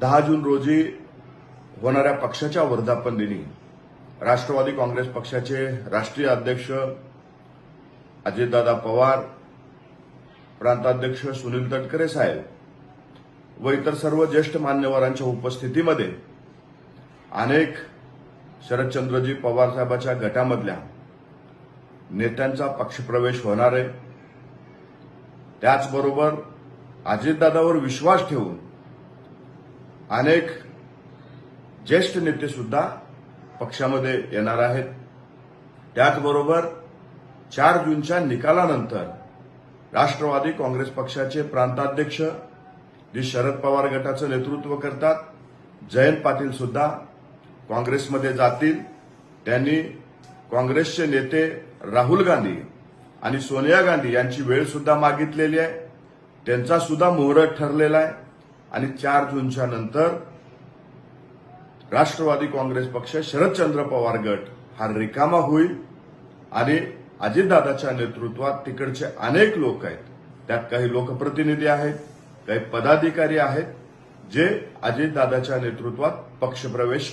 दहा जून रोजी होणाऱ्या पक्षाच्या वर्धापन दिनी राष्ट्रवादी काँग्रेस पक्षाचे राष्ट्रीय अध्यक्ष अजितदादा पवार प्रांताध्यक्ष सुनील तटकरे साहेब व इतर सर्व ज्येष्ठ मान्यवरांच्या उपस्थितीमध्ये अनेक शरदचंद्रजी पवार साहेबाच्या गटामधल्या नेत्यांचा पक्षप्रवेश होणार आहे. त्याचबरोबर अजितदादावर विश्वास ठेवून अनेक ज्येष्ठ नेते सुद्धा पक्षामध्ये येणार आहेत. त्याचबरोबर चार जूनच्या निकालानंतर राष्ट्रवादी काँग्रेस पक्षाचे प्रांताध्यक्ष जे शरद पवार गटाचं नेतृत्व करतात. जयंत पाटील सुद्धा काँग्रेसमध्ये जातील. त्यांनी काँग्रेसचे नेते राहुल गांधी आणि सोनिया गांधी यांची वेळ सुद्धा मागितलेली आहे. त्यांचा सुद्धा मुहूर्त ठरलेला आहे. आणि चार जूनच्या नंतर राष्ट्रवादी काँग्रेस पक्ष शरदचंद्र पवार गट हा रिकामा होईल आणि अजितदादाच्या नेतृत्वात तिकडचे अनेक लोक आहेत. त्यात काही लोकप्रतिनिधी आहेत काही पदाधिकारी आहेत जे अजितदादाच्या नेतृत्वात पक्षप्रवेश